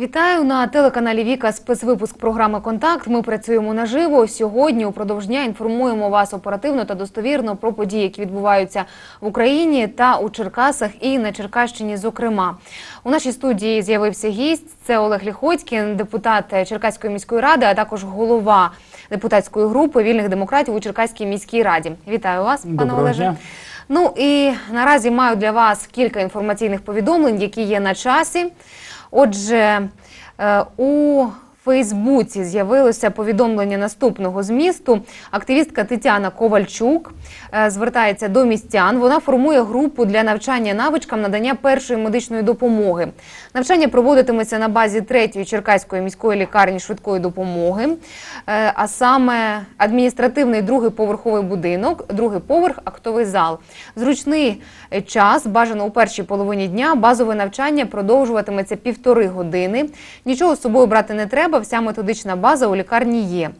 Вітаю на телеканалі Віка спецвипуск програми Контакт. Ми працюємо наживо. Сьогодні упродовж дня інформуємо вас оперативно та достовірно про події, які відбуваються в Україні та у Черкасах і на Черкащині. Зокрема, у нашій студії з'явився гість. Це Олег Ліхоцькін, депутат Черкаської міської ради, а також голова депутатської групи вільних демократів у Черкаській міській раді. Вітаю вас, пане Доброго Олеже. дня. Ну і наразі маю для вас кілька інформаційних повідомлень, які є на часі. Отже, е, у Фейсбуці з'явилося повідомлення наступного змісту. Активістка Тетяна Ковальчук е, звертається до містян. Вона формує групу для навчання навичкам надання першої медичної допомоги. Навчання проводитиметься на базі третьої Черкаської міської лікарні швидкої допомоги, е, а саме адміністративний другий поверховий будинок, другий поверх, актовий зал. Зручний е, час, бажано у першій половині дня. Базове навчання продовжуватиметься півтори години. Нічого з собою брати не треба. Вся методична база у лікарні є.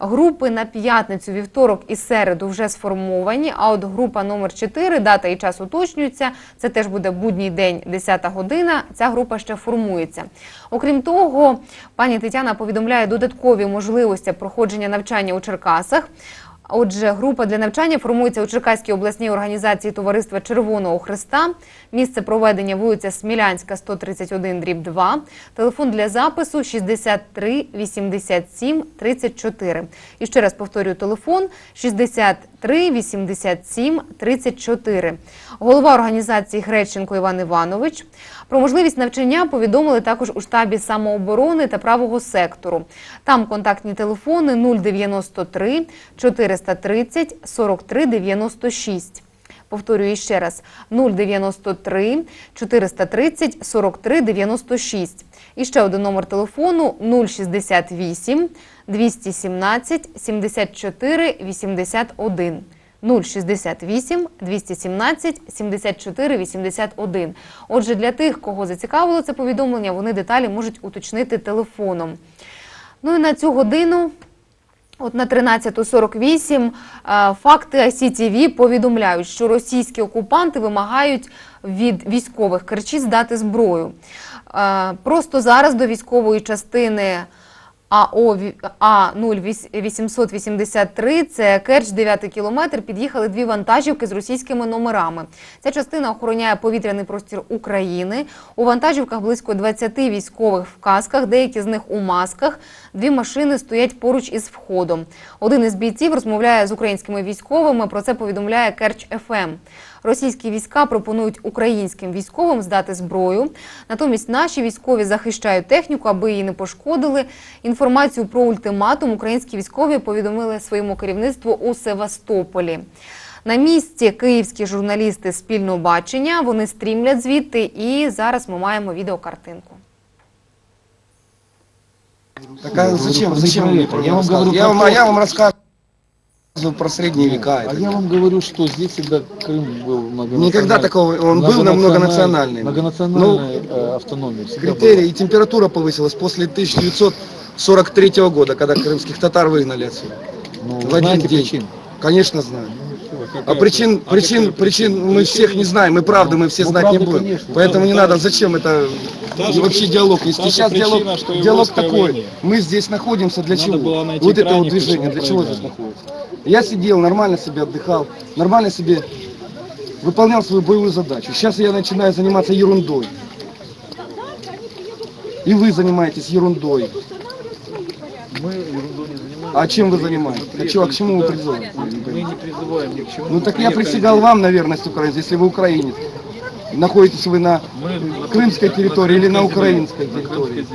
Групи на п'ятницю, вівторок і середу вже сформовані. А от група номер 4, дата і час уточнюються. Це теж буде будній день, 10 година. Ця група ще формується. Окрім того, пані Тетяна повідомляє додаткові можливості проходження навчання у Черкасах. Отже, група для навчання формується у Черкаській обласній організації Товариства Червоного Христа. Місце проведення вулиця Смілянська, 131, дріб 2. Телефон для запису 63 87 34. І ще раз повторюю телефон 63 87 34. Голова організації Греченко Іван Іванович. Про можливість навчання повідомили також у штабі самооборони та правого сектору. Там контактні телефони 093 430 43 96. Повторюю ще раз 093 430 43 96. І ще один номер телефону 068 217 74 81. 068 217 74 81. Отже, для тих, кого зацікавило це повідомлення, вони деталі можуть уточнити телефоном. Ну і на цю годину От на 13.48 е, факти ICTV повідомляють, що російські окупанти вимагають від військових Керчі здати зброю. Е, Просто зараз до військової частини А0883, це Керч, 9 кілометр, під'їхали дві вантажівки з російськими номерами. Ця частина охороняє повітряний простір України. У вантажівках близько 20 військових в касках, деякі з них у масках. Дві машини стоять поруч із входом. Один із бійців розмовляє з українськими військовими. Про це повідомляє Керч ФМ. Російські війська пропонують українським військовим здати зброю. Натомість наші військові захищають техніку, аби її не пошкодили. Інформацію про ультиматум українські військові повідомили своєму керівництву у Севастополі. На місці київські журналісти спільного бачення. Вони стрімлять звідти, і зараз ми маємо відеокартинку. Так а зачем, говорю, зачем про мне это. про Я вам рассказывать? говорю я про вам, то, а я что- вам рассказываю про средние века. А это. я вам говорю, что здесь всегда Крым был многонациональный. Никогда такого, он был на многонациональный. Многонациональной э, автономии. всегда Критерии был. и температура повысилась после 1943 года, когда крымских татар выгнали отсюда. Ну, в вы один знаете день. причин? Конечно знаю. А причин, а причин, причин мы всех не знаем, мы правда мы все Ну, знать не будем. конечно. Поэтому не надо, зачем это та же вообще диалог вести. та же Сейчас диалог, и диалог такой. войне. Мы здесь находимся для Надо чего? было найти вот это вот движение, для чего здесь находится? Я сидел, нормально себе отдыхал, нормально себе выполнял свою боевую задачу. Сейчас я начинаю заниматься ерундой. И вы занимаетесь ерундой. Мы ерундой не занимаемся. А чем вы занимаетесь? А чё, а к чему вы призываете? Мы не призываем ни к чему. Ну так я присягал вам, наверное, с украинец, если вы украинец. Находитесь вы на крымской территории или на украинской территории?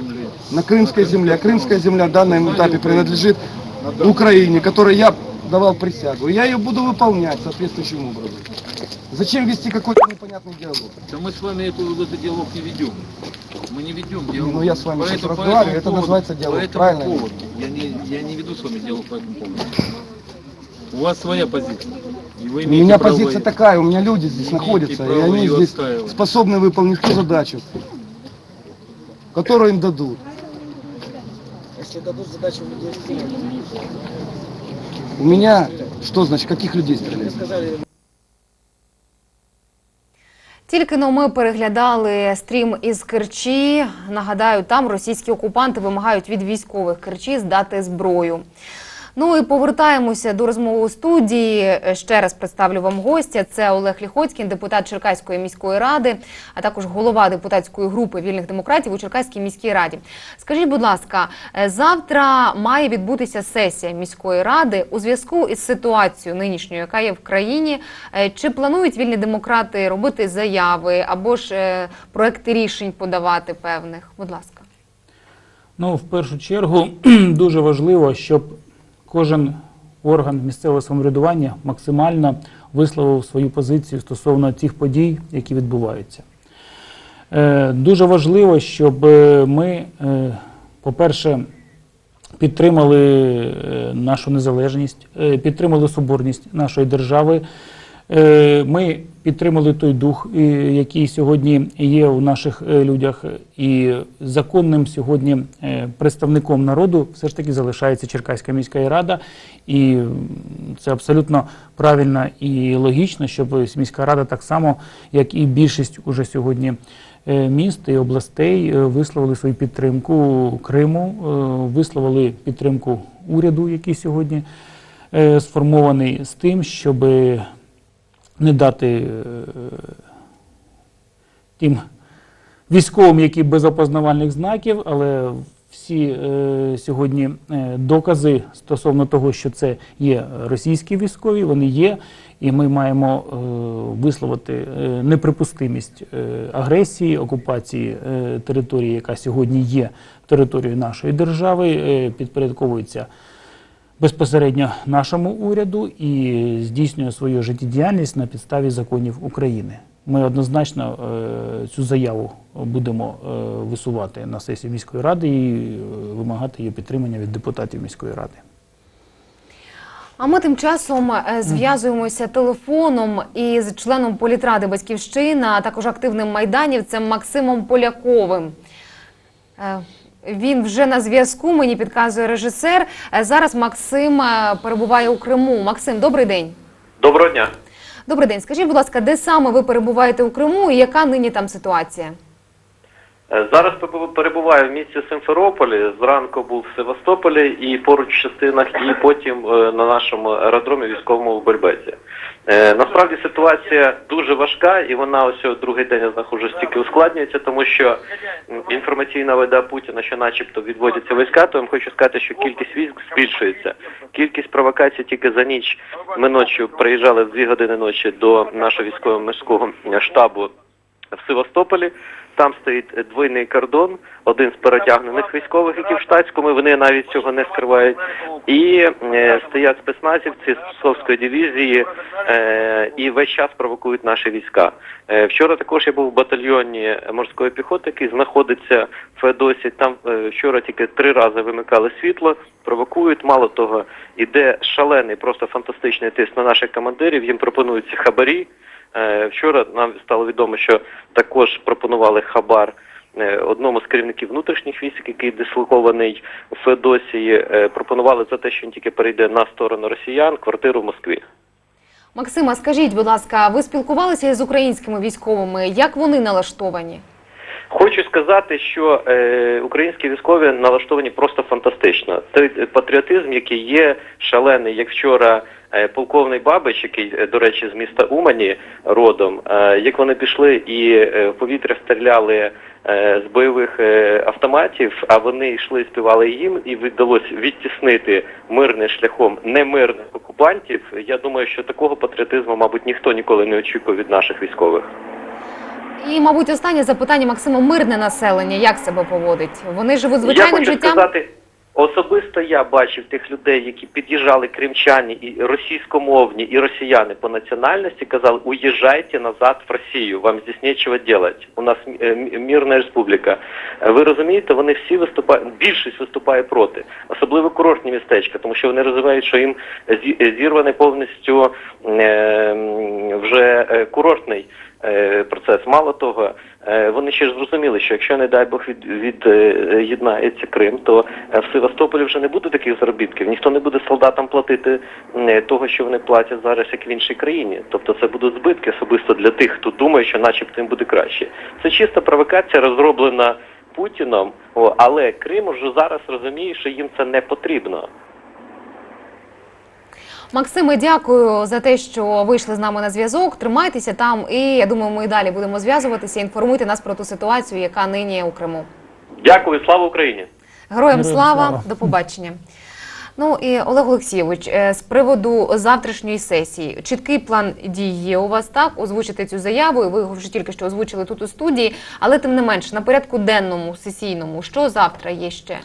На крымской земле. на. А крымская земля в данном этапе принадлежит На Украине, которой я давал присягу. И я ее буду выполнять соответствующим образом. Зачем вести какой-то непонятный диалог? Да мы с вами эту, этот диалог не ведем. Мы не ведем диалог. Ну, я с вами По сейчас этому- по разговариваю, этому это называется диалог, по этому правильно? поводу. Я не, я не веду с вами диалог по этому поводу. У вас своя позиция. И вы У имеете меня право позиция ее- такая, у меня люди здесь Имеете находятся, и право они её здесь отстаивать. способны выполнить ту задачу, которую им дадут. Если дадут задачу людей стрелять, У меня, что значит, каких людей стрелять? сказали, Тільки но ми переглядали стрім із Керчі. Нагадаю, там російські окупанти вимагають від військових Керчі здати зброю. Ну і повертаємося до розмови у студії. Ще раз представлю вам гостя. Це Олег Ліхоцький, депутат Черкаської міської ради, а також голова депутатської групи вільних демократів у Черкаській міській раді. Скажіть, будь ласка, е, завтра має відбутися сесія міської ради у зв'язку із ситуацією нинішньою, яка є в країні. Е, Чи планують вільні демократи робити заяви або ж е, проекти рішень подавати певних? Будь ласка. Ну, в першу чергу дуже важливо, щоб кожен орган місцевого самоврядування максимально висловив свою позицію стосовно тих подій, які відбуваються. Е, Дуже важливо, щоб ми, е, по-перше, підтримали е, нашу незалежність, підтримали соборність нашої держави. Е, Ми підтримали той дух, е, який сьогодні є у наших е, людях, і законним сьогодні представником народу все ж таки залишається Черкаська міська рада, і це абсолютно правильно і логічно, щоб міська рада так само, як і більшість уже сьогодні міст і областей, висловили свою підтримку Криму, висловили підтримку уряду, який сьогодні сформований з тим, щоб не дати е, тим військовим, які без опознавальних знаків, але всі е, сьогодні е, докази стосовно того, що це є російські військові, вони є, і ми маємо е, висловити е, неприпустимість агресії, окупації е, території, яка сьогодні є територією нашої держави, е, підпорядковується безпосередньо нашому уряду і здійснює свою життєдіяльність на підставі законів України. Ми однозначно е, цю заяву будемо е, висувати на сесії міської ради і е, вимагати її підтримання від депутатів міської ради. А ми тим часом зв'язуємося телефоном із членом політради Батьківщина, а також активним майданівцем Максимом Поляковим. Він вже на зв'язку, мені підказує режисер. Е, Зараз Максим е, перебуває у Криму. Максим, добрий день. Доброго дня. Добрий день. Скажіть, будь ласка, де саме ви перебуваєте у Криму і яка нині там ситуація? Е, Зараз перебу- перебуваю в місті Симферополі. Зранку був в Севастополі і поруч частинах, і потім на нашому аеродромі військовому в Бельбеці. Е, Насправді ситуація дуже важка, і вона ось другий день я знаходжусь тільки ускладнюється, тому що інформаційна веда Путіна, що начебто відводяться війська, то я хочу сказати, що кількість військ збільшується. Кількість провокацій тільки за ніч. Ми ночі приїжджали в дві години ночі до нашого військового морського штабу в Севастополі. Там стоїть двойний кордон, один з перетягнених військових, які в штатському, вони навіть цього не скривають. І е, стоять спецназівці з Псковської дивізії е, і весь час провокують наші війська. Е, вчора також я був в батальйоні морської піхоти, який знаходиться в Феодосі. Там вчора тільки три рази вимикали світло, провокують. Мало того, іде шалений, просто фантастичний тиск на наших командирів. Їм пропонуються хабарі. Е, Вчора нам стало відомо, що також пропонували хабар е, одному з керівників внутрішніх військ, який дислокований в Феодосії. Е, Пропонували за те, що він тільки перейде на сторону росіян, квартиру в Москві. Максима, скажіть, будь ласка, ви спілкувалися із українськими військовими? Як вони налаштовані? Хочу сказати, що е, українські військові налаштовані просто фантастично. Той патріотизм, який є шалений, як вчора е, полковний Бабич, який, е, до речі, з міста Умані родом, е, як вони пішли і е, в повітря стріляли е, з бойових е, автоматів, а вони йшли співали їм, і вдалося відтіснити мирним шляхом немирних окупантів. Я думаю, що такого патріотизму, мабуть, ніхто ніколи не очікує від наших військових. І, мабуть, останнє запитання Максима, мирне населення, як себе поводить? Вони живуть Я звичайним хочу життям? сказати, особисто я бачив тих людей, які під'їжджали кримчані і російськомовні, і росіяни по національності, казали, уїжджайте назад в Росію, вам здесь нечего делать. У нас е, мирна республіка. Е, Ви розумієте, вони всі виступають, більшість виступає проти, особливо курортні містечка, тому що вони розуміють, що їм зі- зірваний повністю е, вже курортний процес. Мало того, е, вони ще ж зрозуміли, що якщо не дай Бог від, від е, Крим, то е, в Севастополі вже не буде таких заробітків. Ніхто не буде солдатам платити е, того, що вони платять зараз, як в іншій країні. Тобто це будуть збитки особисто для тих, хто думає, що начебто їм буде краще. Це чиста провокація, розроблена Путіном, але Крим вже зараз розуміє, що їм це не потрібно. Максиме, дякую за те, що вийшли з нами на зв'язок. Тримайтеся там, і я думаю, ми і далі будемо зв'язуватися. Інформуйте нас про ту ситуацію, яка нині у Криму. Дякую, слава Україні! Героям Героям слава, слава. до побачення. Ну і Олег Олексійович, е, з приводу завтрашньої сесії, чіткий план дій є у вас так озвучити цю заяву. і Ви його вже тільки що озвучили тут у студії, але тим не менш на порядку денному сесійному, що завтра є ще?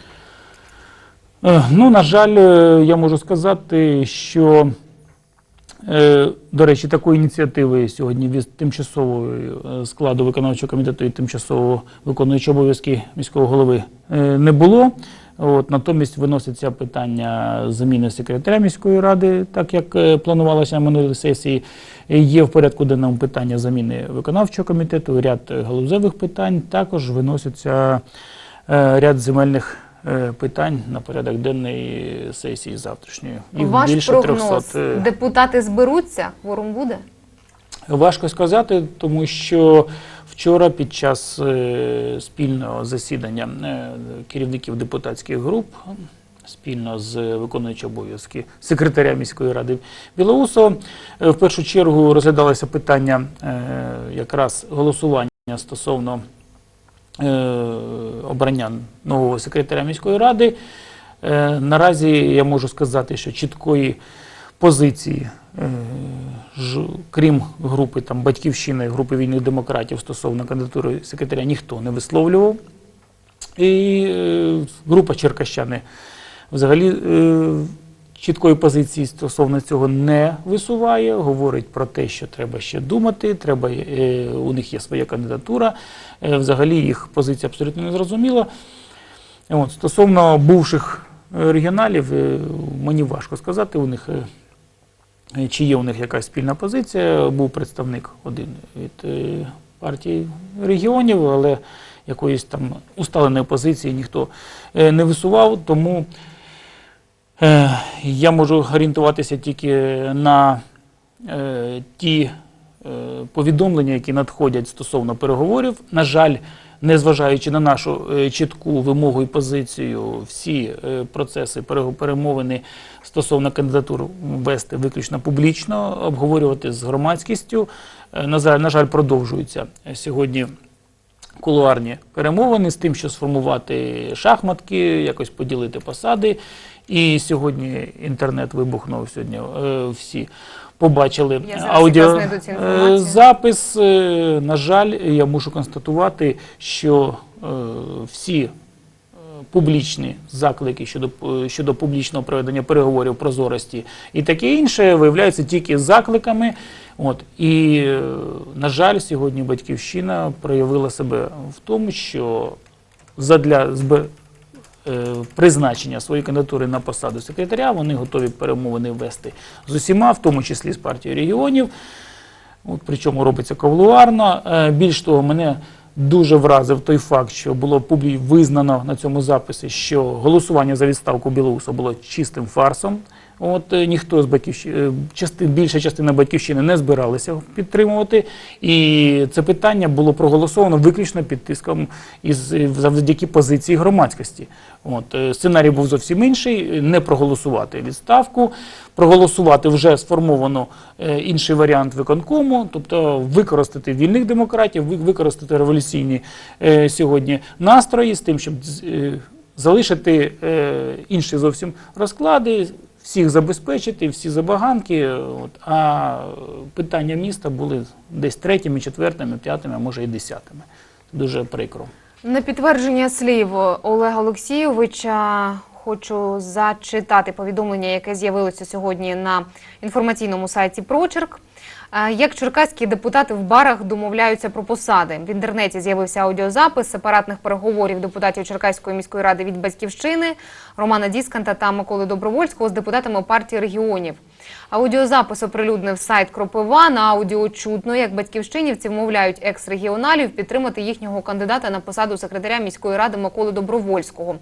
Е, Ну, на жаль, е, я можу сказати, що, е, до речі, такої ініціативи сьогодні від тимчасового складу виконавчого комітету і тимчасово виконуючого обов'язки міського голови не було. От, натомість виноситься питання заміни секретаря міської ради, так як планувалося на минулій сесії. Є в порядку денному питання заміни виконавчого комітету, ряд галузевих питань. Також виноситься ряд земельних питань на порядок денний сесії завтрашньої. Їх Ваш більше прогноз 300. е, депутати зберуться, кворум буде? Важко сказати, тому що вчора під час е, спільного засідання е, керівників депутатських груп спільно з виконуючим обов'язки секретаря міської ради Білоусова е, в першу чергу розглядалося питання е, якраз голосування стосовно е, обрання нового секретаря міської ради. Е, Наразі я можу сказати, що чіткої позиції, е, крім групи там, Батьківщини, групи вільних демократів стосовно кандидатури секретаря, ніхто не висловлював. І е, група Черкащани взагалі е, чіткої позиції стосовно цього не висуває, говорить про те, що треба ще думати, треба, е, у них є своя кандидатура. Е, Взагалі їх позиція абсолютно не зрозуміла. От, стосовно бувших е, регіоналів, мені важко сказати, у них, чи є у них якась спільна позиція. Був представник один від партії регіонів, але якоїсь там усталеної позиції ніхто не висував, тому я можу орієнтуватися тільки на е, ті е, повідомлення, які надходять стосовно переговорів. На жаль, незважаючи на нашу е, чітку вимогу і позицію, всі е, процеси перемовини стосовно кандидатур вести виключно публічно, обговорювати з громадськістю. Е, На жаль, на жаль, продовжуються е, сьогодні кулуарні перемовини з тим, що сформувати шахматки, якось поділити посади. І сьогодні інтернет вибухнув сьогодні. е, Всі побачили е, запис. Е, На жаль, я мушу констатувати, що всі публічні заклики щодо, щодо публічного проведення переговорів прозорості і таке інше виявляються тільки закликами. От і на жаль, сьогодні батьківщина проявила себе в тому, що задля збе- е, призначення своєї кандидатури на посаду секретаря вони готові перемовини вести з усіма, в тому числі з партією регіонів. От, причому робиться ковлуарно. Е, Більш того, мене дуже вразив той факт, що було визнано на цьому записі, що голосування за відставку Білоуса було чистим фарсом. От е, ніхто з батьківщини, части, більша частина батьківщини не збиралися підтримувати. І це питання було проголосовано виключно під тиском із е, завдяки позиції громадськості. От е, сценарій був зовсім інший: не проголосувати відставку, проголосувати вже сформовано е, інший варіант виконкому, тобто використати вільних демократів, ви- використати революційні е, сьогодні настрої з тим, щоб е, залишити е, інші зовсім розклади, всіх забезпечити, всі забаганки. От, а питання міста були десь третіми, четвертими, п'ятими, а може і десятими. Дуже прикро. На підтвердження слів Олега Олексійовича хочу зачитати повідомлення, яке з'явилося сьогодні на інформаційному сайті Прочерк. Е, Як черкаські депутати в барах домовляються про посади. В інтернеті з'явився аудіозапис сепаратних переговорів депутатів Черкаської міської ради від батьківщини Романа Дісканта та Миколи Добровольського з депутатами партії регіонів. Аудіозапис оприлюднив сайт Кропива. На аудіо чутно, як батьківщинівці вмовляють екс-регіоналів підтримати їхнього кандидата на посаду секретаря міської ради Миколи Добровольського.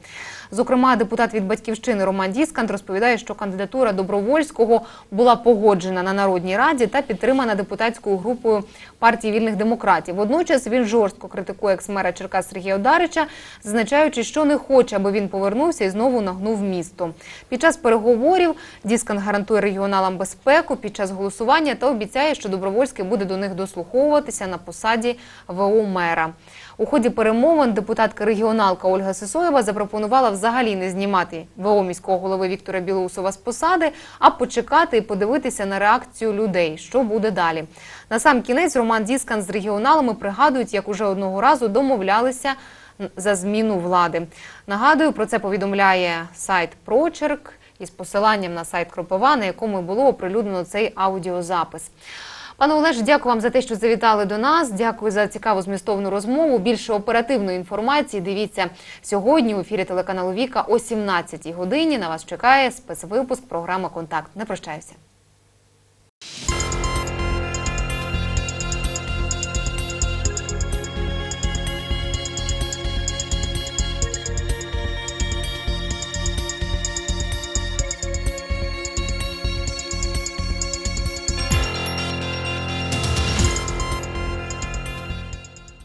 Зокрема, депутат від батьківщини Роман Діскант розповідає, що кандидатура Добровольського була погоджена на народній раді та підтримана депутатською групою партії вільних демократів. Водночас він жорстко критикує екс-мера Черкас Сергія Одарича, зазначаючи, що не хоче, аби він повернувся і знову нагнув місто. Під час переговорів Діскан гарантує регіоналам безпеку під час голосування та обіцяє, що Добровольський буде до них дослуховуватися на посаді ВО мера. У ході перемовин депутатка регіоналка Ольга Сисоєва запропонувала взагалі не знімати ВО міського голови Віктора Білоусова з посади, а почекати і подивитися на реакцію людей, що буде далі. На сам кінець Роман Діскан з регіоналами пригадують, як уже одного разу домовлялися за зміну влади. Нагадую, про це повідомляє сайт Прочерк із посиланням на сайт Кропова, на якому було оприлюднено цей аудіозапис. Пане Олеже, дякую вам за те, що завітали до нас. Дякую за цікаву змістовну розмову. Більше оперативної інформації дивіться сьогодні у ефірі телеканалу Віка о 17 годині. На вас чекає спецвипуск програми Контакт. Не прощаюся.